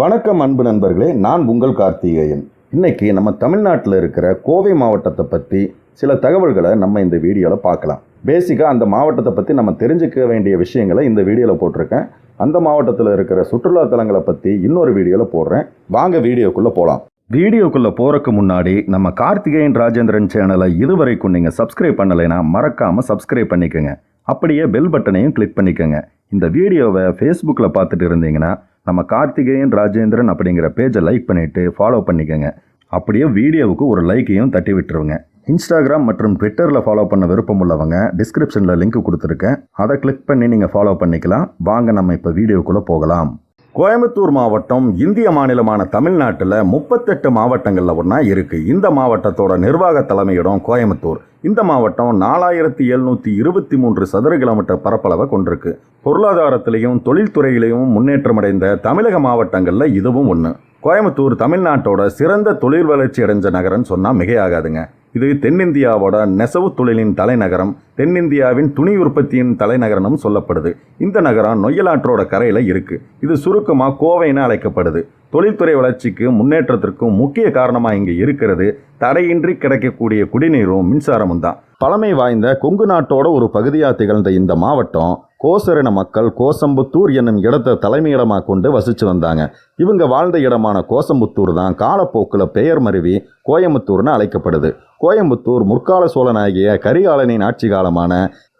வணக்கம் அன்பு நண்பர்களே. நான் உங்கள் கார்த்திகேயன். இன்னைக்கு நம்ம தமிழ்நாட்டில் இருக்கிற கோவை மாவட்டத்தை பற்றி சில தகவல்களை நம்ம இந்த வீடியோவில் பார்க்கலாம். பேசிக்காக அந்த மாவட்டத்தை பற்றி நம்ம தெரிஞ்சுக்க வேண்டிய விஷயங்களை இந்த வீடியோவில் போட்டிருக்கேன். அந்த மாவட்டத்தில் இருக்கிற சுற்றுலா தலங்களை பற்றி இன்னொரு வீடியோவில் போடுறேன். வாங்க வீடியோக்குள்ளே போகலாம் வீடியோக்குள்ளே போகிறக்கு முன்னாடி நம்ம கார்த்திகேயன் ராஜேந்திரன் சேனலை இதுவரைக்கும் நீங்கள் சப்ஸ்கிரைப் பண்ணலைன்னா மறக்காமல் சப்ஸ்கிரைப் பண்ணிக்கோங்க. அப்படியே பெல் பட்டனையும் கிளிக் பண்ணிக்கோங்க. இந்த வீடியோவை ஃபேஸ்புக்கில் பார்த்துட்டு இருந்தீங்கன்னா நம்ம கார்த்திகேயன் ராஜேந்திரன் அப்படிங்கிற பேஜை லைக் பண்ணிவிட்டு ஃபாலோ பண்ணிக்கோங்க. அப்படியே வீடியோவுக்கு ஒரு லைக்கையும் தட்டி விட்டுருங்க. இன்ஸ்டாகிராம் மற்றும் ட்விட்டரில் ஃபாலோ பண்ண விருப்பம் உள்ளவங்க டிஸ்கிரிப்ஷனில் லிங்க் கொடுத்துருக்கேன். அதை கிளிக் பண்ணி நீங்கள் ஃபாலோ பண்ணிக்கலாம். வாங்க நம்ம இப்போ வீடியோக்குள்ளே போகலாம். கோயம்புத்தூர் மாவட்டம் இந்திய மாநிலமான தமிழ்நாட்டில் முப்பத்தெட்டு மாவட்டங்களில் ஒன்றா இருக்குது இந்த மாவட்டத்தோட நிர்வாக தலைமையிடம் கோயம்புத்தூர். இந்த மாவட்டம் நாலாயிரத்தி எழுநூற்றி இருபத்தி மூன்று சதுர கிலோமீட்டர் பரப்பளவை கொண்டிருக்கு. பொருளாதாரத்திலையும் தொழில்துறையிலையும் முன்னேற்றமடைந்த தமிழக மாவட்டங்களில் இதுவும் ஒன்று கோயம்புத்தூர் தமிழ்நாட்டோட சிறந்த தொழில் வளர்ச்சி அடைஞ்ச நகரம்னு சொன்னால் மிகையாகாதுங்க. இது தென்னிந்தியாவோட நெசவு தொழிலின் தலைநகரம் தென்னிந்தியாவின் துணி உற்பத்தியின் தலைநகரம்னு சொல்லப்படுது. இந்த நகரம் நொய்யலாற்றோட கரையில் இருக்குது இது சுருக்கமாக கோவைன்னு அழைக்கப்படுது. தொழில்துறை வளர்ச்சிக்கு முன்னேற்றத்திற்கும் முக்கிய காரணமாக இங்கே இருக்கிறது தடையின்றி கிடைக்கக்கூடிய குடிநீரும் மின்சாரமும் தான். பழமை வாய்ந்த கொங்கு நாட்டோட ஒரு பகுதியாக திகழ்ந்த இந்த மாவட்டம் கோசரின மக்கள் கோசம்புத்தூர் என்னும் இடத்தை தலைமையிடமாக கொண்டு வசித்து வந்தாங்க. இவங்க வாழ்ந்த இடமான கோசம்புத்தூர் தான் காலப்போக்கில் பெயர் மருவி கோயம்புத்தூர்னு அழைக்கப்படுது. கோயம்புத்தூர் முற்கால சோழனாகிய கரிகாலனின் ஆட்சி காலமான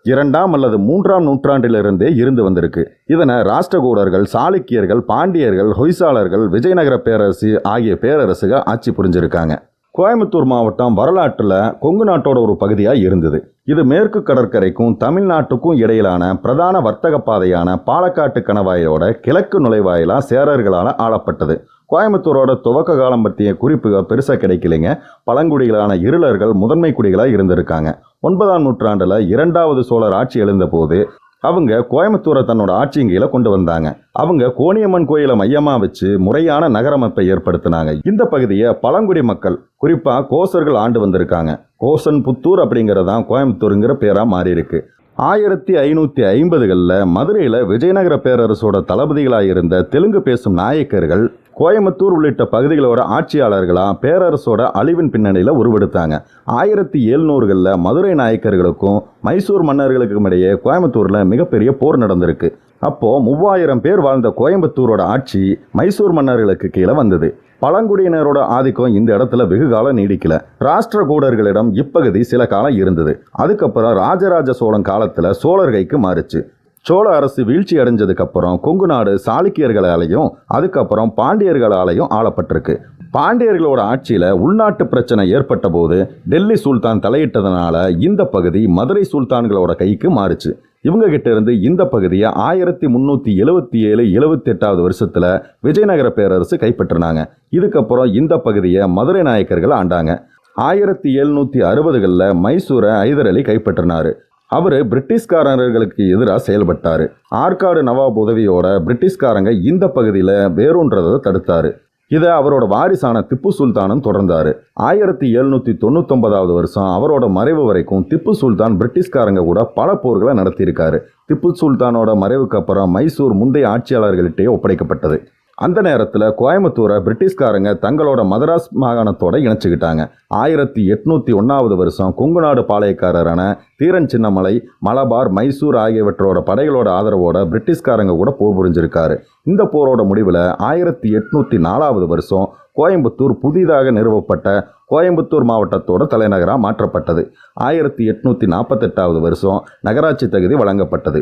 இரண்டாம் அல்லது மூன்றாம் நூற்றாண்டிலிருந்தே இருந்து வந்திருக்கு. இதனை ராஷ்டிரகூடர்கள் சாளுக்கியர்கள் பாண்டியர்கள் ஹொய்சாளர்கள் விஜயநகர பேரரசு ஆகிய பேரரசுகள் ஆட்சி புரிஞ்சிருக்காங்க. கோயம்புத்தூர் மாவட்டம் வரலாற்றில் கொங்கு நாட்டோட ஒரு பகுதியாக இருந்தது. இது மேற்கு கடற்கரைக்கும் தமிழ்நாட்டுக்கும் இடையிலான பிரதான வர்த்தக பாதையான பாலக்காட்டு கணவாயோட கிழக்கு நுழைவாயிலாக சேரர்களால் ஆளப்பட்டது. கோயம்புத்தூரோட துவக்க காலம் பற்றிய குறிப்புகள் பெருசாக கிடைக்கலைங்க. பழங்குடிகளான இருளர்கள் முதன்மை குடிகளாக இருந்திருக்காங்க. ஒன்பதாம் நூற்றாண்டில் இரண்டாவது சோழர் ஆட்சி எழுந்தபோது அவங்க கோயம்புத்தூரை தன்னோட ஆட்சியின் கீழே கொண்டு வந்தாங்க. அவங்க கோணியம்மன் கோயிலை மையமாக வச்சு முறையான நகரமைப்பை ஏற்படுத்தினாங்க. இந்த பகுதியை பழங்குடி மக்கள் குறிப்பாக கோசர்கள் ஆண்டு வந்திருக்காங்க. கோசன் புத்தூர் அப்படிங்கிறதான் கோயம்புத்தூருங்கிற பேராக மாறியிருக்கு. ஆயிரத்தி ஐநூற்றி ஐம்பதுகளில் மதுரையில் விஜயநகர பேரரசோட தளபதிகளாக இருந்த தெலுங்கு பேசும் நாயக்கர்கள் கோயம்புத்தூர் உள்ளிட்ட பகுதிகளோட ஆட்சியாளர்களாக பேரரசோட அழிவின் பின்னணியில் உருவெடுத்தாங்க. ஆயிரத்தி எழுநூறுகளில் மதுரை நாயக்கர்களுக்கும் மைசூர் மன்னர்களுக்கும் இடையே கோயம்புத்தூரில் மிகப்பெரிய போர் நடந்திருக்கு. அப்போது மூவாயிரம் பேர் வாழ்ந்த கோயம்புத்தூரோட ஆட்சி மைசூர் மன்னர்களுக்கு கீழே வந்தது. பழங்குடியினரோட ஆதிக்கம் இந்த இடத்துல வெகு காலம் நீடிக்கல. ராஷ்டிரகூடர்களிடம் இப்பகுதி சில காலம் இருந்தது. அதுக்கப்புறம் ராஜராஜ சோழன் காலத்தில் சோழர் கைக்கு மாறுச்சு. சோழ அரசு வீழ்ச்சி அடைஞ்சதுக்கப்புறம் கொங்கு நாடு சாளுக்கியர்களாலையும் அதுக்கப்புறம் பாண்டியர்களாலையும் ஆளப்பட்டிருக்கு. பாண்டியர்களோட ஆட்சியில் உள்நாட்டு பிரச்சனை ஏற்பட்ட போது டெல்லி சுல்தான் தலையிட்டதனால இந்த பகுதி மதுரை சுல்தான்களோட கைக்கு மாறுச்சு. இவங்க கிட்ட இருந்து இந்த பகுதியை ஆயிரத்தி முந்நூற்றி எழுவத்தி ஏழு எழுவத்தி எட்டாவது வருஷத்தில் விஜயநகர பேரரசு கைப்பற்றினாங்க. இதுக்கப்புறம் இந்த பகுதியை மதுரை நாயக்கர்கள் ஆண்டாங்க. ஆயிரத்தி எழுநூற்றி அறுபதுகளில் மைசூரை ஐதர் அலி கைப்பற்றினார். அவர் பிரிட்டிஷ்காரர்களுக்கு எதிராக செயல்பட்டார். ஆற்காடு நவாப் உதவியோட பிரிட்டிஷ்காரங்க இந்த பகுதியில் வேரூன்றதை தடுத்தார். இதை அவரோட வாரிசான திப்பு சுல்தானும் தொடர்ந்தார். ஆயிரத்தி எழுநூற்றி தொண்ணூத்தொன்பதாவது வருஷம் அவரோட மறைவு வரைக்கும் திப்பு சுல்தான் பிரிட்டிஷ்காரங்க கூட பல போர்களை நடத்தியிருக்காரு. திப்பு சுல்தானோட மறைவுக்கு அப்புறம் மைசூர் முந்தைய ஆட்சியாளர்கள்ட்டே ஒப்படைக்கப்பட்டது. அந்த நேரத்தில் கோயம்புத்தூரை பிரிட்டிஷ்காரங்க தங்களோட மதராஸ் மாகாணத்தோட இணைச்சிக்கிட்டாங்க. ஆயிரத்தி எட்நூற்றி ஒன்றாவது வருஷம் கொங்குநாடு பாளையக்காரரான தீரன் சின்னமலை மலபார் மைசூர் ஆகியவற்றோட படைகளோட ஆதரவோட பிரிட்டிஷ்காரங்க கூட போர் புரிஞ்சிருக்காரு. இந்த போரோட முடிவில் ஆயிரத்தி எட்நூற்றி நாலாவது வருஷம் கோயம்புத்தூர் புதிதாக நிறுவப்பட்ட கோயம்புத்தூர் மாவட்டத்தோட தலைநகராக மாற்றப்பட்டது. ஆயிரத்தி எட்நூற்றி நாற்பத்தெட்டாவது வருஷம் நகராட்சி தகுதி வழங்கப்பட்டது.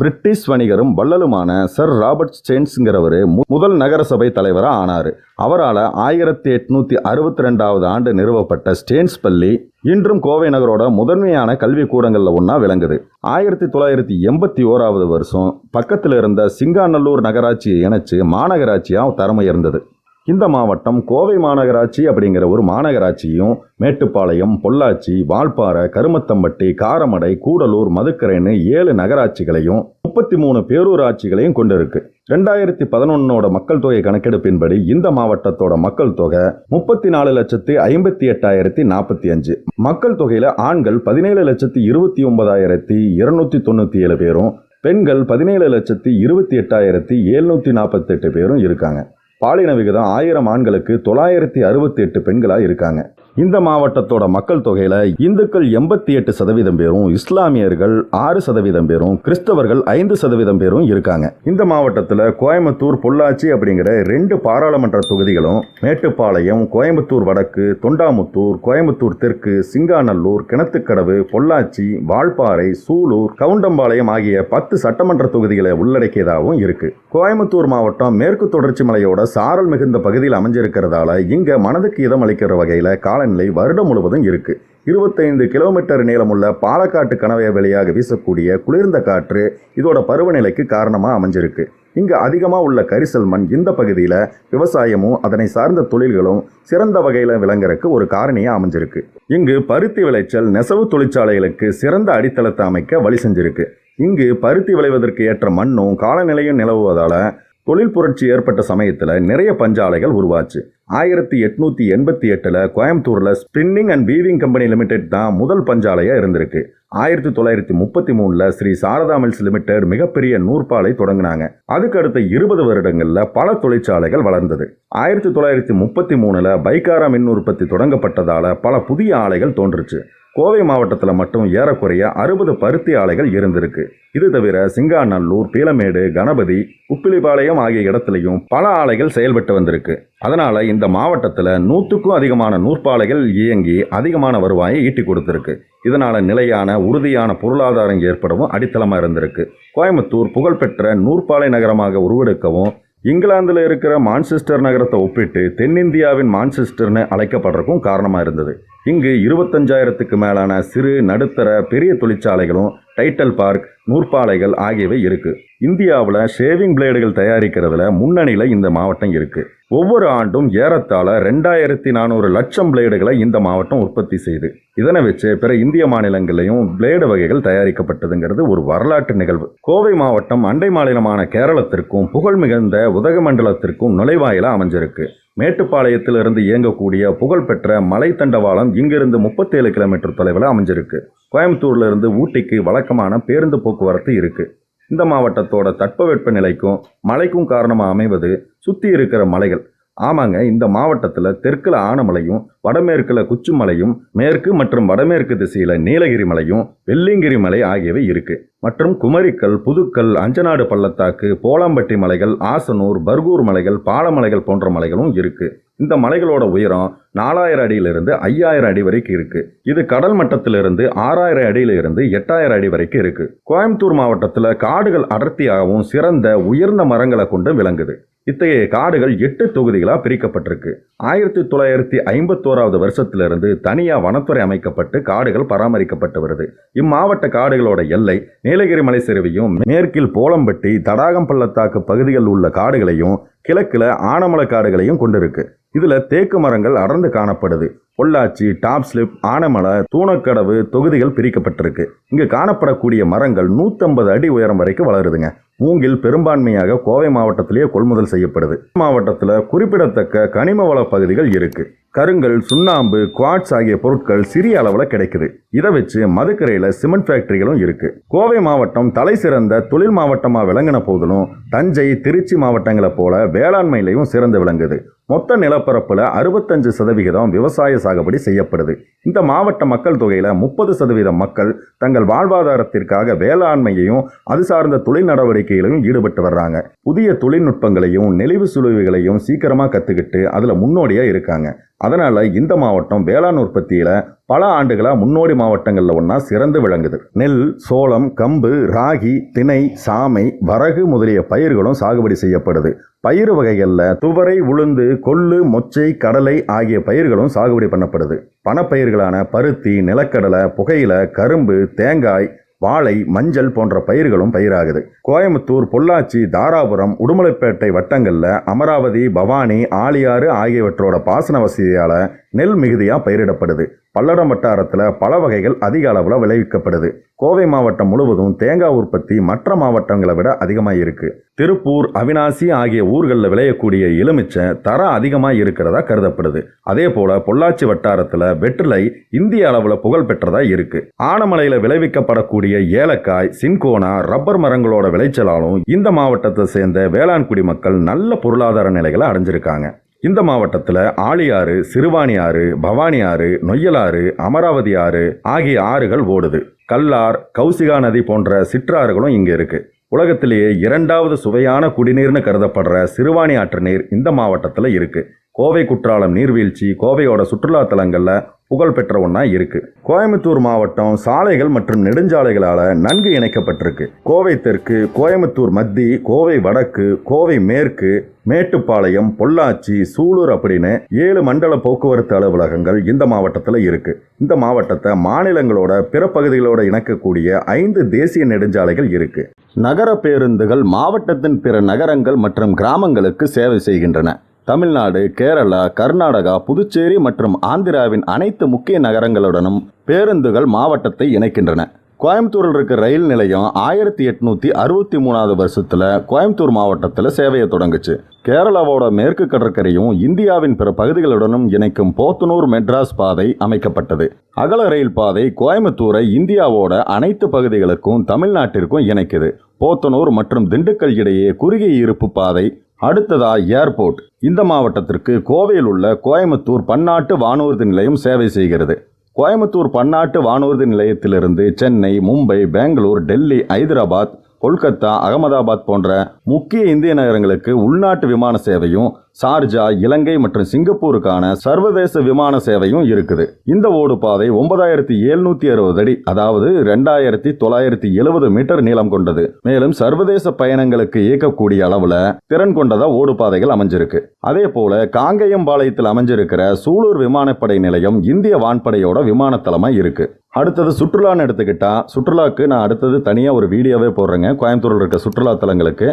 பிரிட்டிஷ் வணிகரும் வள்ளலுமான சர் ராபர்ட் ஸ்டேன்ஸுங்கிறவர் முதல் நகரசபை தலைவராக ஆனார். அவரால் ஆயிரத்தி எட்நூற்றி அறுபத்தி ரெண்டாவது ஆண்டு நிறுவப்பட்ட ஸ்டேன்ஸ் பள்ளி இன்றும் கோவை நகரோட முதன்மையான கல்வி கூடங்களில் ஒன்றா விளங்குது. ஆயிரத்தி தொள்ளாயிரத்தி எண்பத்தி ஓராவது வருஷம் பக்கத்தில் இருந்த சிங்காநல்லூர் நகராட்சியை இணைச்சு மாநகராட்சியாக தரமுயர்ந்தது. இந்த மாவட்டம் கோவை மாநகராட்சி அப்படிங்கிற ஒரு மாநகராட்சியும் மேட்டுப்பாளையம் பொள்ளாச்சி வால்பாறை கருமத்தம்பட்டி காரமடை கூடலூர் மதுக்கரைன்னு ஏழு நகராட்சிகளையும் முப்பத்தி மூணு பேரூராட்சிகளையும் கொண்டிருக்கு. ரெண்டாயிரத்தி பதினொன்னோட மக்கள் தொகை கணக்கெடுப்பின்படி இந்த மாவட்டத்தோட மக்கள் தொகை முப்பத்தி நாலு லட்சத்தி ஐம்பத்தி எட்டாயிரத்தி நாற்பத்தி அஞ்சு. மக்கள் தொகையில ஆண்கள் பதினேழு லட்சத்தி இருபத்தி ஒன்பதாயிரத்தி இருநூத்தி தொண்ணூத்தி ஏழு பேரும் பெண்கள் பதினேழு லட்சத்தி இருபத்தி எட்டாயிரத்தி எழுநூற்றி நாற்பத்தெட்டு பேரும் இருக்காங்க. பாலின விகிதம் ஆயிரம் ஆண்களுக்கு தொள்ளாயிரத்தி அறுபத்தி எட்டு பெண்களாக இருக்காங்க. இந்த மாவட்டத்தோட மக்கள் தொகையில இந்துக்கள் எண்பத்தி எட்டு சதவீதம் பேரும் இஸ்லாமியர்கள் ஆறு சதவீதம் பேரும் கிறிஸ்தவர்கள் ஐந்து சதவீதம் பேரும் இருக்காங்க. இந்த மாவட்டத்தில் கோயம்புத்தூர் பொள்ளாச்சி அப்படிங்கிற ரெண்டு பாராளுமன்ற தொகுதிகளும் மேட்டுப்பாளையம் கோயம்புத்தூர் வடக்கு தொண்டாமுத்தூர் கோயம்புத்தூர் தெற்கு சிங்காநல்லூர் கிணத்துக்கடவு பொள்ளாச்சி வால்பாறை சூலூர் கவுண்டம்பாளையம் ஆகிய பத்து சட்டமன்ற தொகுதிகளை உள்ளடக்கியதாகவும் இருக்கு. கோயம்புத்தூர் மாவட்டம் மேற்கு தொடர்ச்சி மலையோட சாரல் மிகுந்த பகுதியில் அமைஞ்சிருக்கிறதால இங்க மனதுக்கு இதம் அளிக்கிற வகையில் கால காலநிலை வருடம் முழுவதும் இருக்கு. இருபத்தைந்து கிலோமீட்டர் நீளமுள்ள பாலக்காட்டு கனவை வழியாக வீசக்கூடிய குளிர்ந்த காற்று இதோட பருவநிலைக்கு காரணமாக அமைஞ்சிருக்கு. இங்கு அதிகமாக உள்ள கரிசல் மண் இந்த பகுதியில் விவசாயமும் அதனை சார்ந்த தொழில்களும் சிறந்த வகையில் விளங்குறதுக்கு ஒரு காரணியாக அமைஞ்சிருக்கு. இங்கு பருத்தி விளைச்சல் நெசவு தொழிற்சாலைகளுக்கு சிறந்த அடித்தளத்தை அமைக்க வழி செஞ்சிருக்கு. இங்கு பருத்தி விளைவதற்கு ஏற்ற மண்ணும் காலநிலையும் நிலவுவதால் தொழில் புரட்சி ஏற்பட்ட சமயத்தில் நிறைய பஞ்சாலைகள் உருவாச்சு. ஆயிரத்தி எட்நூத்தி எண்பத்தி எட்டில் கோயம்புத்தூரில் spinning and weaving company limited தான் முதல் பஞ்சாலையாக இருந்திருக்கு. ஆயிரத்தி தொள்ளாயிரத்தி முப்பத்தி மூணில் ஸ்ரீ சாரதா மில்ஸ் லிமிடெட் மிகப்பெரிய நூற்பாலை தொடங்கினாங்க. அதுக்கு அடுத்த இருபது வருடங்களில் பல தொழிற்சாலைகள் வளர்ந்தது. ஆயிரத்தி தொள்ளாயிரத்தி முப்பத்தி மூணில் பைக்காரா மின் உற்பத்தி தொடங்கப்பட்டதால பல புதிய ஆலைகள் தோன்றுச்சு. கோவை மாவட்டத்தில் மட்டும் ஏறக்குறைய அறுபது பருத்தி ஆலைகள் இருந்திருக்கு. இது தவிர சிங்காநல்லூர் பீலமேடு கணபதி உப்பிலிபாளையம் ஆகிய இடத்துலையும் பல ஆலைகள் செயல்பட்டு வந்திருக்கு. அதனால இந்த மாவட்டத்தில் நூற்றுக்கும் அதிகமான நூற்பாலைகள் இயங்கி அதிகமான வருவாயை ஈட்டி கொடுத்துருக்கு. இதனால நிலையான உறுதியான பொருளாதாரம் ஏற்படவும் அடித்தளமாக இருந்திருக்கு. கோயம்புத்தூர் புகழ்பெற்ற நூற்பாலை நகரமாக உருவெடுக்கவும் இங்கிலாந்தில் இருக்கிற மான்செஸ்டர் நகரத்தை ஒப்பிட்டு தென்னிந்தியாவின் மான்செஸ்டர்னு அழைக்கப்படுறதுக்கும் காரணமாக இருந்தது. இங்கு இருபத்தஞ்சாயிரத்துக்கு மேலான சிறு நடுத்தர பெரிய தொழிற்சாலைகளும் டைட்டல் பார்க் நூற்பாலைகள் ஆகியவை இருக்குது இந்தியாவில் ஷேவிங் பிளேடுகள் தயாரிக்கிறதுல முன்னணியில் இந்த மாவட்டம் இருக்குது ஒவ்வொரு ஆண்டும் ஏறத்தாழ ரெண்டாயிரத்தி நானூறு லட்சம் பிளேடுகளை இந்த மாவட்டம் உற்பத்தி செய்து இதனை வச்சு பிற இந்திய மாநிலங்களிலையும் பிளேடு வகைகள் தயாரிக்கப்பட்டதுங்கிறது ஒரு வரலாற்று நிகழ்வு. கோவை மாவட்டம் அண்டை மாநிலமான கேரளத்திற்கும் புகழ் மிகுந்த உதகமண்டலத்திற்கும் நுழைவாயிலாக அமைஞ்சிருக்கு. மேட்டுப்பாளையத்திலிருந்து இயங்கக்கூடிய புகழ்பெற்ற மலை தண்டவாளம் இங்கிருந்து முப்பத்தேழு கிலோமீட்டர் தொலைவில் அமைஞ்சிருக்கு. கோயம்புத்தூர்லேருந்து ஊட்டிக்கு வழக்கமான பேருந்து போக்குவரத்து இருக்குது இந்த மாவட்டத்தோட தட்பவெட்ப நிலைக்கும் மழைக்கும் காரணமாக அமைவது சுற்றி இருக்கிற மலைகள். ஆமாங்க இந்த மாவட்டத்தில் தெற்கில் ஆனமலையும் வடமேற்கில் குச்சுமலையும் மேற்கு மற்றும் வடமேற்கு திசையில் நீலகிரி மலையும் வெள்ளிங்கிரி மலை ஆகியவை இருக்குது மற்றும் குமரிக்கல் புதுக்கல் அஞ்சநாடு பள்ளத்தாக்கு போலாம்பட்டி மலைகள் ஆசனூர் பர்கூர் மலைகள் பாலமலைகள் போன்ற மலைகளும் இருக்குது இந்த மலைகளோட உயரம் நாலாயிரம் அடியிலிருந்து ஐயாயிரம் அடி வரைக்கும் இருக்கு. இது கடல் மட்டத்திலிருந்து ஆறாயிரம் அடியிலிருந்து எட்டாயிரம் அடி வரைக்கும் இருக்கு. கோயம்புத்தூர் மாவட்டத்தில் காடுகள் அடர்த்தியாகவும் சிறந்த உயர்ந்த மரங்களை கொண்டு விளங்குது. இத்தகைய காடுகள் எட்டு தொகுதிகளாக பிரிக்கப்பட்டிருக்கு. ஆயிரத்தி தொள்ளாயிரத்தி ஐம்பத்தோராவது வருஷத்திலிருந்து தனியாக வனத்துறை அமைக்கப்பட்டு காடுகள் பராமரிக்கப்பட்டு வருது. இம்மாவட்ட காடுகளோட எல்லை நீலகிரி மலை சரிவையும் மேற்கில் போலம்பட்டி தடாகம் பள்ளத்தாக்கு பகுதிகளில் உள்ள காடுகளையும் கிழக்கில் ஆனமலை காடுகளையும் கொண்டிருக்கு. இதில் தேக்கு மரங்கள் அடர்ந்து காணப்படுது. பொள்ளாச்சி டாப் ஸ்லிப் ஆனமலை தூணக்கடவு தொகுதிகள் பிரிக்கப்பட்டிருக்கு. இங்கே காணப்படக்கூடிய மரங்கள் 150 அடி உயரம் வரைக்கும் வளருதுங்க. மூங்கில் பெரும்பான்மையாக கோவை மாவட்டத்திலேயே கொள்முதல் செய்யப்படுது. மாவட்டத்தில் குறிப்பிடத்தக்க கனிம வள பகுதிகள் இருக்குது கருங்கல் சுண்ணாம்பு குவாட்ஸ் ஆகிய பொருட்கள் சிறிய அளவில் கிடைக்குது. இதை வச்சு மதுக்கரையில் சிமெண்ட் ஃபேக்டரிகளும் இருக்கு. கோவை மாவட்டம் தலை சிறந்த தொழில் மாவட்டமாக விளங்கின போதிலும் தஞ்சை திருச்சி மாவட்டங்களை போல வேளாண்மையிலையும் சிறந்து விளங்குது. மொத்த நிலப்பரப்பில் அறுபத்தஞ்சு சதவிகிதம் விவசாய சாகுபடி செய்யப்படுது. இந்த மாவட்ட மக்கள் தொகையில் முப்பது சதவீதம் மக்கள் தங்கள் வாழ்வாதாரத்திற்காக வேளாண்மையையும் அது சார்ந்த தொழில் நடவடிக்கைகளையும் ஈடுபட்டு வர்றாங்க. புதிய தொழில்நுட்பங்களையும் நெளிவு சுழிவுகளையும் சீக்கிரமாக கற்றுக்கிட்டு அதில் முன்னோடியாக இருக்காங்க. அதனால் இந்த மாவட்டம் வேளாண் உற்பத்தியில் பல ஆண்டுகளாக முன்னோடி மாவட்டங்களில் ஒன்றா சிறந்து விளங்குது. நெல் சோளம் கம்பு ராகி திணை சாமை வரகு முதலிய பயிர்களும் சாகுபடி செய்யப்படுது. பயிர் வகைகளில் துவரை உளுந்து கொள்ளு மொச்சை கடலை ஆகிய பயிர்களும் சாகுபடி பண்ணப்படுது. பணப்பயிர்களான பருத்தி நிலக்கடலை புகையில கரும்பு தேங்காய் வாழை மஞ்சள் போன்ற பயிர்களும் பயிராகுது. கோயம்புத்தூர் பொள்ளாச்சி தாராபுரம் உடுமலைப்பேட்டை வட்டங்களில் அமராவதி பவானி ஆலியாறு ஆகியவற்றோட பாசன வசதியால் நெல் மிகுதியாக பயிரிடப்படுது. பல்லடம் வட்டாரத்தில் பல வகைகள் அதிக அளவில் விளைவிக்கப்படுது. கோவை மாவட்டம் முழுவதும் தேங்காய் உற்பத்தி மற்ற மாவட்டங்களை விட அதிகமாக இருக்கு. திருப்பூர் அவினாசி ஆகிய ஊர்களில் விளையக்கூடிய எலுமிச்சை தரம் அதிகமாக இருக்கிறதா கருதப்படுது. அதே போல பொள்ளாச்சி வட்டாரத்தில் வெற்றிலை இந்திய அளவில் புகழ் பெற்றதா இருக்கு. ஆனமலையில் விளைவிக்கப்படக்கூடிய ஏலக்காய் சின்கோனா ரப்பர் மரங்களோட விளைச்சலாலும் இந்த மாவட்டத்தை சேர்ந்த வேளாண்குடி மக்கள் நல்ல பொருளாதார நிலைகளை அடைஞ்சிருக்காங்க. இந்த மாவட்டத்தில் ஆழியாறு சிறுவாணி ஆறு பவானி ஆறு நொய்யலாறு அமராவதி ஆறு ஆகிய ஆறுகள் ஓடுது. கல்லார் கௌசிகா நதி போன்ற சிற்றாறுகளும் இங்கே இருக்கு. உலகத்திலேயே இரண்டாவது சுவையான குடிநீர்னு கருதப்படுற சிறுவாணி ஆற்று நீர் இந்த மாவட்டத்தில் இருக்கு. கோவை குற்றாலம் நீர்வீழ்ச்சி கோவையோட சுற்றுலா தலங்களில் புகழ்பெற்ற ஒன்றா இருக்கு. கோயம்புத்தூர் மாவட்டம் சாலைகள் மற்றும் நெடுஞ்சாலைகளால் நன்கு இணைக்கப்பட்டிருக்கு. கோவை தெற்கு கோயம்புத்தூர் மத்தி கோவை வடக்கு கோவை மேற்கு மேட்டுப்பாளையம் பொள்ளாச்சி சூலூர் அப்படின்னு ஏழு மண்டல போக்குவரத்து அலுவலகங்கள் இந்த மாவட்டத்தில் இருக்கு. இந்த மாவட்டத்தை மாநிலங்களோட பிற பகுதிகளோட இணைக்கக்கூடிய ஐந்து தேசிய நெடுஞ்சாலைகள் இருக்கு. நகர பேருந்துகள் மாவட்டத்தின் பிற நகரங்கள் மற்றும் கிராமங்களுக்கு சேவை செய்கின்றன. தமிழ்நாடு கேரளா கர்நாடகா புதுச்சேரி மற்றும் ஆந்திராவின் அனைத்து முக்கிய நகரங்களுடனும் பேருந்துகள் மாவட்டத்தை இணைக்கின்றன. கோயம்புத்தூரில் இருக்க ரயில் நிலையம் ஆயிரத்தி எட்நூத்தி அறுபத்தி மூணாவது வருஷத்துல கோயம்புத்தூர் மாவட்டத்தில் சேவையை தொடங்குச்சு. கேரளாவோட மேற்கு கடற்கரையும் இந்தியாவின் பிற பகுதிகளுடனும் இணைக்கும் போத்தனூர் மெட்ராஸ் பாதை அமைக்கப்பட்டது. அகல ரயில் பாதை கோயம்புத்தூரை இந்தியாவோட அனைத்து பகுதிகளுக்கும் தமிழ்நாட்டிற்கும் இணைக்குது. போத்தனூர் மற்றும் திண்டுக்கல் இடையே குறுகிய இருப்பு பாதை அடுத்ததா ஏர்போர்ட். இந்த மாவட்டத்திற்கு கோவையில் உள்ள கோயம்புத்தூர் பன்னாட்டு வானூர்தி நிலையம் சேவை செய்கிறது. கோயம்புத்தூர் பன்னாட்டு வானூர்தி நிலையத்திலிருந்து சென்னை மும்பை பெங்களூர் டெல்லி ஐதராபாத் கொல்கத்தா அகமதாபாத் போன்ற முக்கிய இந்திய நகரங்களுக்கு உள்நாட்டு விமான சேவையும் சார்ஜா இலங்கை மற்றும் சிங்கப்பூருக்கான சர்வதேச விமான சேவையும் இருக்குது. இந்த ஓடுபாதை ஒன்பதாயிரத்தி எழுநூத்தி அறுபது அடி அதாவது ரெண்டாயிரத்தி தொள்ளாயிரத்தி எழுபது மீட்டர் நீளம் கொண்டது. மேலும் சர்வதேச பயணங்களுக்கு இயக்கக்கூடிய அளவுல திறன் கொண்டதா ஓடுபாதைகள் அமைஞ்சிருக்கு. அதே போல காங்கேயம்பாளையத்தில் அமைஞ்சிருக்கிற சூலூர் விமானப்படை நிலையம் இந்திய வான்படையோட விமானத்தளமா இருக்கு. அடுத்தது சுற்றுலான்னு எடுத்துக்கிட்டா சுற்றுலாக்கு நான் அடுத்தது தனியாக ஒரு வீடியோவே போடுறேங்க. கோயம்புத்தூரில் இருக்க சுற்றுலா தலங்களுக்கு.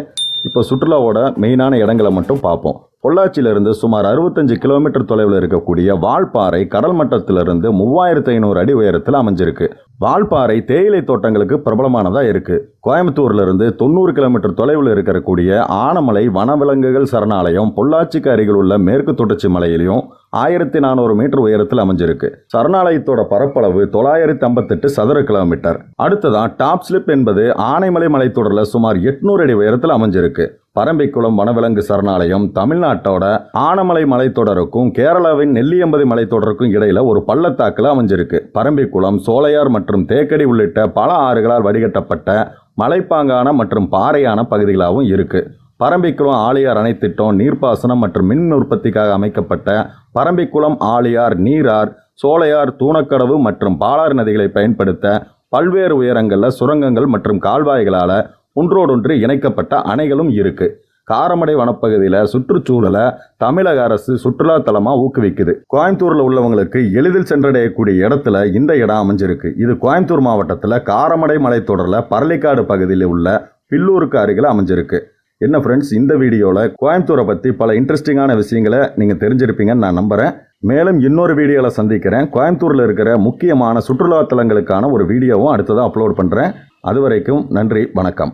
இப்போ சுற்றுலாவோட மெயினான இடங்களை மட்டும் பார்ப்போம். பொள்ளாச்சியிலிருந்து சுமார் அறுபத்தஞ்சு கிலோமீட்டர் தொலைவில் இருக்கக்கூடிய வால்பாறை கடல் மட்டத்திலிருந்து மூவாயிரத்து ஐநூறு அடி உயரத்தில் அமைஞ்சிருக்கு. வால்பாறை தேயிலை தோட்டங்களுக்கு பிரபலமானதாக இருக்குது கோயம்புத்தூர்லேருந்து தொண்ணூறு கிலோமீட்டர் தொலைவில் இருக்கக்கூடிய ஆனமலை வனவிலங்குகள் சரணாலயம் பொள்ளாச்சிக்கு அருகில் உள்ள மேற்கு தொடர்ச்சி மலையிலையும் ஆயிரத்தி நானூறு மீட்டர் உயரத்தில் அமைஞ்சிருக்கு. சரணாலயத்தோட பரப்பளவு தொள்ளாயிரத்தி ஐம்பத்தெட்டு சதுர கிலோமீட்டர். அடுத்ததான் டாப் ஸ்லிப் என்பது ஆனைமலை மலைத்தொடரில் சுமார் எட்நூறு அடி உயரத்தில் அமைஞ்சிருக்கு. பரம்பிக்குளம் வனவிலங்கு சரணாலயம் தமிழ்நாட்டோட ஆனமலை மலைத்தொடருக்கும் கேரளாவின் நெல்லியம்பதி மலைத்தொடருக்கும் இடையில ஒரு பள்ளத்தாக்கில் அமைஞ்சிருக்கு. பரம்பிக்குளம் சோலையார் மற்றும் தேக்கடி உள்ளிட்ட பல ஆறுகளால் வடிகட்டப்பட்ட மலைப்பாங்கான மற்றும் பாறையான பகுதிகளாகவும் இருக்குது பரம்பிக்குளம் ஆழியார் அணை திட்டம் நீர்ப்பாசனம் மற்றும் மின் உற்பத்திக்காக அமைக்கப்பட்ட பரம்பிக்குளம் ஆழியார் நீரார் சோலையார் தூணக்கடவு மற்றும் பாலாறு நதிகளை பயன்படுத்த பல்வேறு உயரங்களில் சுரங்கங்கள் மற்றும் கால்வாய்களால் ஒன்றோடொன்று இணைக்கப்பட்ட அணைகளும் இருக்குது காரமடை வனப்பகுதியில் சுற்றுச்சூழலை தமிழக அரசு சுற்றுலா தலமாக ஊக்குவிக்குது. கோயம்புத்தூரில் உள்ளவங்களுக்கு எளிதில் சென்றடையக்கூடிய இடத்துல இந்த இடம் அமைஞ்சிருக்கு. இது கோயம்புத்தூர் மாவட்டத்தில் காரமடை மலைத்தொடரில் பரளிக்காடு பகுதியில் உள்ள பில்லூருக்கு அருகில் அமைஞ்சிருக்கு. என்ன ஃப்ரெண்ட்ஸ் இந்த வீடியோவில் கோயம்புத்தூரை பற்றி பல இன்ட்ரெஸ்டிங்கான விஷயங்களை நீங்கள் தெரிஞ்சிருப்பீங்கன்னு நான் நம்புகிறேன் மேலும் இன்னொரு வீடியோவில் சந்திக்கிறேன். கோயம்புத்தூரில் இருக்கிற முக்கியமான சுற்றுலாத்தலங்களுக்கான ஒரு வீடியோவும் அடுத்ததாக அப்லோட் பண்ணுறேன் அது வரைக்கும் நன்றி வணக்கம்.